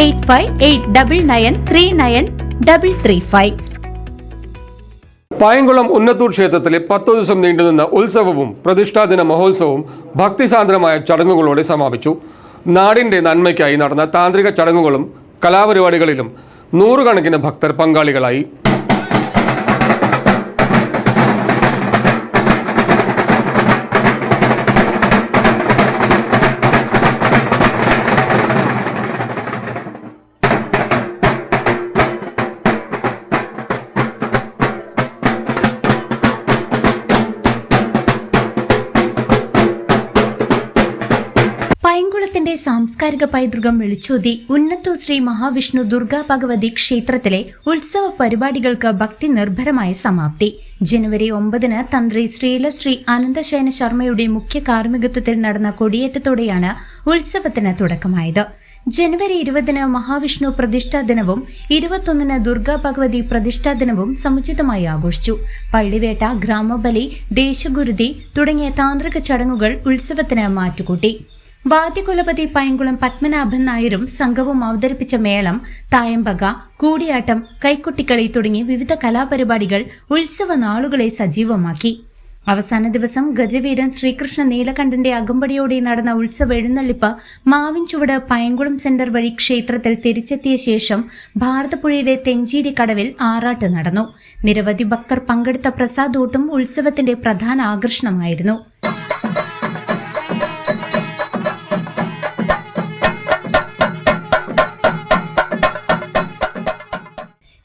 Eight five eight double nine three nine double three five. Payamkulam Unnathur ക്ഷേത്രത്തിലെ പത്തു ദിവസം നീണ്ടുനിന്ന ഉത്സവവും പ്രതിഷ്ഠാദിന മഹോത്സവവും ഭക്തിസാന്ദ്രമായ ചടങ്ങുകളോടെ സമാപിച്ചു. നാടിന്റെ നന്മയ്ക്കായി നടന്ന താന്ത്രിക ചടങ്ങുകളും കലാപരിപാടികളിലും നൂറുകണക്കിന് ഭക്തർ പങ്കാളികളായി. പൈങ്കുളത്തിന്റെ സാംസ്കാരിക പൈതൃകം വിളിച്ചോതി ഉന്നത്തോ ശ്രീ മഹാവിഷ്ണു ദുർഗാ ഭഗവതി ക്ഷേത്രത്തിലെ ഉത്സവ പരിപാടികൾക്ക് ഭക്തി നിർഭരമായ സമാപ്തി. ജനുവരി ഒമ്പതിന് തന്ത്രി ശ്രീലശ്രീ അനന്തശയന ശർമ്മയുടെ മുഖ്യ കാർമ്മികത്വത്തിൽ നടന്ന കൊടിയേറ്റത്തോടെയാണ് ഉത്സവത്തിന് തുടക്കമായത്. ജനുവരി ഇരുപതിന് മഹാവിഷ്ണു പ്രതിഷ്ഠാ ദിനവും ഇരുപത്തൊന്നിന് ദുർഗാ ഭഗവതി പ്രതിഷ്ഠാ ദിനവും സമുചിതമായി ആഘോഷിച്ചു. പള്ളിവേട്ട ഗ്രാമബലി ദേശഗുരുതി തുടങ്ങിയ താന്ത്രിക ചടങ്ങുകൾ ഉത്സവത്തിന് മാറ്റുകൂട്ടി. വാദ്യകുലപതി പൈങ്കുളം പത്മനാഭൻ നായരും സംഘവും അവതരിപ്പിച്ച മേളം തായമ്പക കൂടിയാട്ടം കൈക്കുട്ടിക്കളി തുടങ്ങി വിവിധ കലാപരിപാടികൾ ഉത്സവ നാളുകളെ സജീവമാക്കി. അവസാന ദിവസം ഗജവീരൻ ശ്രീകൃഷ്ണ നീലകണ്ഠന്റെ അകമ്പടിയോടെ നടന്ന ഉത്സവ എഴുന്നള്ളിപ്പ് മാവിൻചുവട് പയങ്കുളം സെന്റർ വഴി ക്ഷേത്രത്തിൽ തിരിച്ചെത്തിയ ശേഷം ഭാരതപ്പുഴയിലെ തെഞ്ചേരി കടവിൽ ആറാട്ട് നടന്നു. നിരവധി ഭക്തർ പങ്കെടുത്ത പ്രസാദോട്ടും ഉത്സവത്തിന്റെ പ്രധാന ആകർഷണമായിരുന്നു.